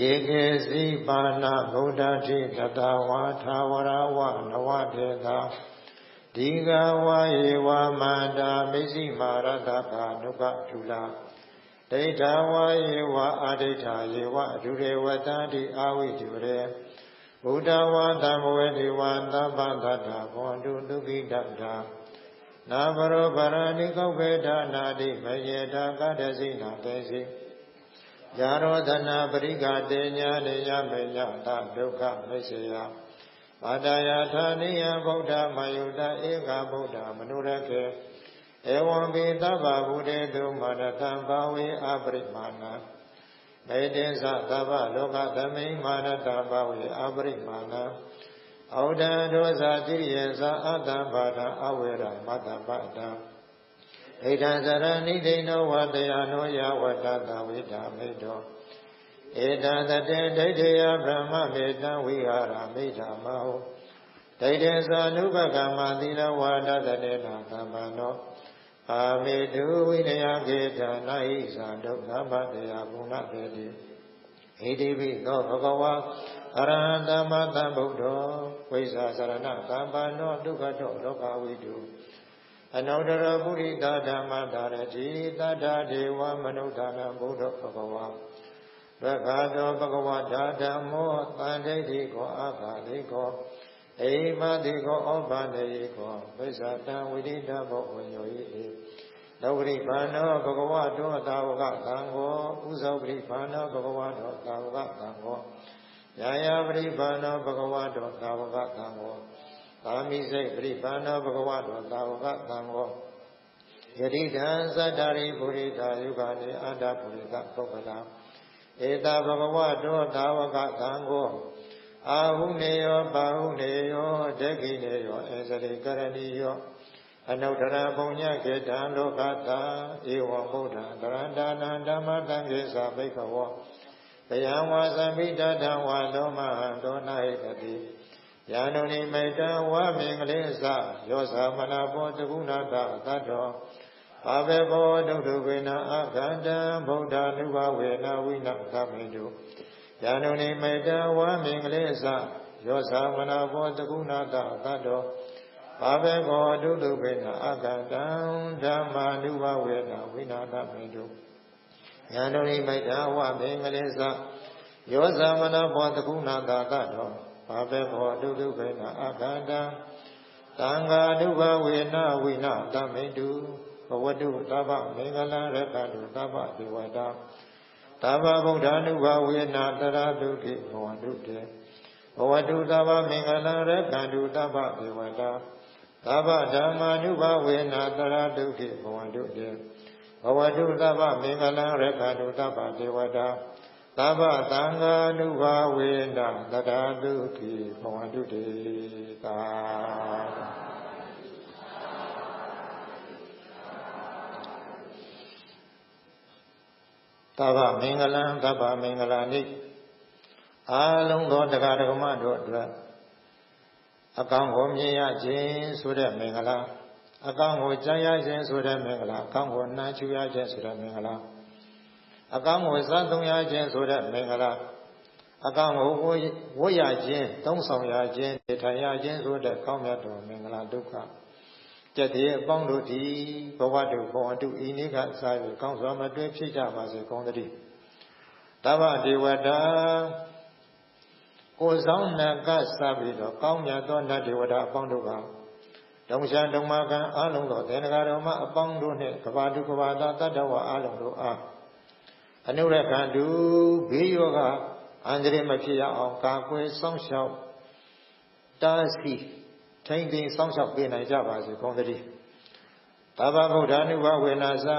ယေကေစီပါဏဗုဒ္ဓတိတတဝါသာဝရဝနဝတေသာဒီဃဝါယေဝမန္တာမိစိမာရတကာနုပတုလာဒိဋ္ဌဝါယေဝအာဒိဋ္ဌယေဝအဒုရေဝတံတိအာဝိတုရေဘုဒ္ဓဝါသံဝေတိဝါသဗ္ဗတတ္တဘောတုဒုက္ခိတ္တာနာဘရောဗရဏိကောက်ခေဌာနာတိမယေတာကတ္တစိနာတေစိ ယာရောဒနာပရိကတေညာနေယမေညတာဒုက္ခမိစေယဘာတယာထာနိယဗုဒ္ဓမယုတဧကဗုဒ္ဓမနုရခေဧဝံပိသဗ္ဗဗုဒေတုမာနတံဘာဝေအပရိမာဏမေတ္တေသသဗ္ဗလောကသမိမာနတံဘာဝေအပရိမာဏဩဒံဒုဇာတိယေသအတ္တဘာဒအဝေရမတ္တပတံ ဣဒံသရဏိဒိနောဝတယနောယဝတ္တသဝိတာမိတောဧတံတတေဒိဋ္ဌိယဗြဟ္မမေတံဝိဟာရမိဋ္ဌာမဟုဒိဋ္ဌိသာနုပကမ္မသီလဝါဒတတေနာသမ္ပန္နောအာမေတုဝိနယကေတနာဟိသံဒုက္ခပတယဘုဏတေတိဣတိပိသောဘဂဝါအရဟံသမ္မာသမ္ဗုဒ္ဓောဝိဇာစရဏသမ္ပန္နောဒုက္ခတောလောကဝိတု အနုတ္တရပုရိသဓမ္မတာရတိတတ္ထဒေဝမနုဿာနဘုဒ္ဓဘဂဝါဘဂတောဘဂဝတာဓမ္မောတန်ဒိဋ္ဌိကောအာဃာတိကောအိမတိကောဩဘာနေကောဝိဇာတံဝိရိတဘောဝညောဤလောကရိဘာနောဘဂဝတောသာဝကသံဃောဥဇောပရိဘာနောဘဂဝတောသာဝကသံဃောယာယပရိဘာနောဘဂဝတောသာဝကသံဃော ကာမိစိတ်ပရိဘာနောဘဂဝတောသာဝကသံဃောယတိတံသတ္တရိပုရိသာယုဂာနေအတ္တပုရိသပုဂ္ဂလာဧတဘဂဝတောသာဝကသံဃောအာဟုနေယောပါဟုနေယောဒက္ခိနေယောအစရိကရဏီယောအနုတ္တရဘုံညကေတံလောကတာဧဝံဗုဒ္ဓံတရန္တာနံဓမ္မတံခေသာဘိကဝောတယံဝါသမိတတံဝါသောမဟံတောနာဟိတတိ ယာနုနိမိတံဝါမင်္ဂလေသယောသမနာဘောတကုဏတသတ္တောအဘေဘောဒုဒုဝေနအခန္တံဗုဒ္ဓ ानु ဘဝေနဝိနသမိတုယာနုနိမေတဝါမင်္ဂလေသယောသမနာဘောတကုဏတသတ္တောအဘေဘောဒုဒုဝေနအခန္တံဓမ္မာနုဘဝေနဝိနသမိတုယာနုနိမေတဝါမင်္ဂလေသယောသမနာဘောတကုဏတသတ္တော အဘေဘောဒုဒုဝေနအခန္တံသံဃာနုဘဝေနဝိနသမိတုဘဝတုသဗ္ဗမင်္ဂလရတ္တုသဗ္ဗဒေဝတာသဗ္ဗဗုဒ္ဓ ानु ဘဝေနာတရတုတိဘဝတုတေဘဝတုသဗ္ဗမင်္ဂလရတ္တုသဗ္ဗဒေဝတာသဗ္ဗဓမ္မာနုဘဝေနာတရတုတိဘဝတုတေဘဝတုသဗ္ဗမင်္ဂလရတ္တုသဗ္ဗဒေဝတာ သဗ္ဗသံဃာနုဘဝေနာတရတုတိဘဝတုတေသာသဗ္ဗမင်္ဂလံသဗ္ဗမင်္ဂလာနိအာလုံးသောတရားဓမ္မတို့အတွက်အကောင်ကိုမြင်ရခြင်းဆိုတဲ့မင်္ဂလာအကောင်ကိုကြားရခြင်းဆိုတဲ့မင်္ဂလာအကောင်ကိုနားချူရခြင်းဆိုတဲ့မင်္ဂလာ အကောင်ကိုစားသုံးရခြင်းဆိုတဲ့မင်္ဂလာအကောင်ကိုဝတ်ရခြင်းသုံးဆောင်ရခြင်းနေထိုင်ရခြင်းဆိုတဲ့ကောင်းမြတ်တော်မင်္ဂလာဒုက္ခကြက်တဲ့အပေါင်းတို့ဒီဘဝတုဘဝတုဤနေ့ကစား၍ကောင်းစွာမတွဲဖြစ်ကြပါစေကောင်းသတည်းတဗ္ဗဒေဝတာကိုဆောင်နကစပြီးတော့ကောင်းမြတ်သောနတ်ဒေဝတာအပေါင်းတို့ကဒုံရှာဒုံမကံအလုံးသောသေနဂါတော်မအပေါင်းတို့နှင့်ကဘာတုကဘာသာတတ္တဝအလုံးတို့အား အနုရကံတုဘေးယောကအန္တရာယ်မဖြစ်ရအောင်ကာကွယ်စောင့်ရှောက်တားဆီးထိမ့်သိမ်းစောင့်ရှောက်ပေးနိုင်ကြပါစေကောင်းသတည်းသဗ္ဗဗုဒ္ဓ ानु ဘဝေနာသံ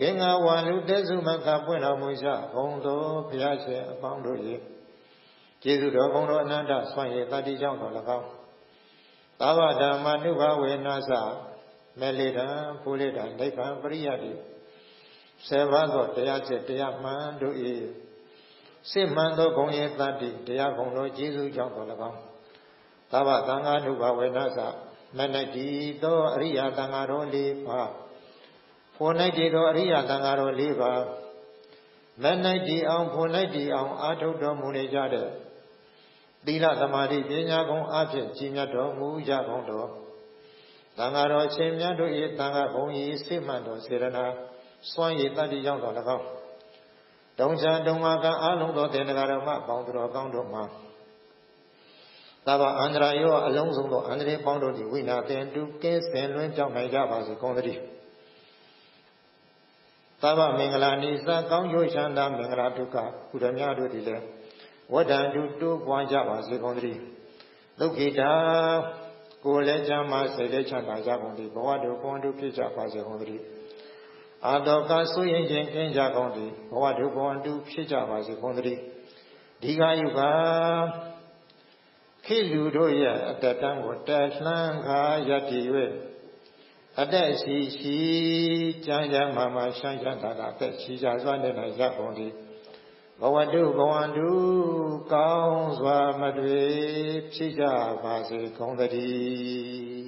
ကင်္ဂဝါလူတေစုမကပွင့်တော်မူကြဘုံတော်ဘုရားရှင်အပေါင်းတို့၏ကျေးဇူးတော်ဘုံတော်အနန္တဆွမ်းရည်တတိကြောင့်တော်၎င်းသာဝဓမ္မနုဘဝေနသမေလေတံဖူလေတံနိဗ္ဗာန်ပရိယတိ ဆေဘသောတရားချက်တရားမှန်တို့၏စစ်မှန်သောဂုံရည်တတိတရားဂုံတော်ကျေးဇူးကြောင့်တော်၎င်းသာဝသံဃာနုဘဝေနသမနတိသောအရိယသံဃာတော်လေးပါဖော၌တည်သောအရိယသံဃာတော်လေးပါမ၌တည်အောင်ဖော၌တည်အောင်အာထုတ်တော်မူနေကြတဲ့သီလသမာဓိပညာကုံအဖြစ်ကြီးမြတ်တော်မူကြကုန်တော်သံဃာတော်ရှင်မြတ်တို့၏သံဃာဘုံ၏စိမှန်တော်စေရနာ စွမ်းရည်တတ္တိရောက်တော်၎င်းတုံချံတုံမာကအာလုံးသောတေနဂရမပေါင်းတော်ကောင်းတို့မှာသဗ္ဗအန္တရာယောအလုံးစုံသောအန္တရာယ်ပေါင်းတို့သည်ဝိနာတင်တုကင်းစင်လွင်ကြောင်းနိုင်ကြပါစေကုန်သတည်းသဗ္ဗမင်္ဂလာနိသကောင်းကျိုးချမ်းသာမင်္ဂလာဒုက္ခကုရမြတို့သည်လည်းဝတ္တန်တုတိုးပွားကြပါစေကုန်သတည်းဒုက္ခိတာကိုယ်လည်းချမ်းသာစိတ်လည်းချမ်းသာကြကုန်သည်ဘဝတို့ဘဝတို့ဖြစ်ကြပါစေကုန်သတည်း အာတောကဆိုရင်ချင်းကင်းကြကုန်သည်ဘဝတို့ဘဝတို့ဖြစ်ကြပါစေကုန်သတည်းဒီဃာယုကခိလူတို့ရဲ့အတ္တတံကိုတက်လှမ်းခါယတ္တိ၍အတက်ရှိရှိကြမ်းကြမ်းမာမာရှမ်းရှမ်းသာသာအသက်ရှိကြစွာနေနိုင်ရကုန်သည်ဘဝတုဘဝတုကောင်းစွာမတွေ့ဖြစ်ကြပါစေကုန်သတည်း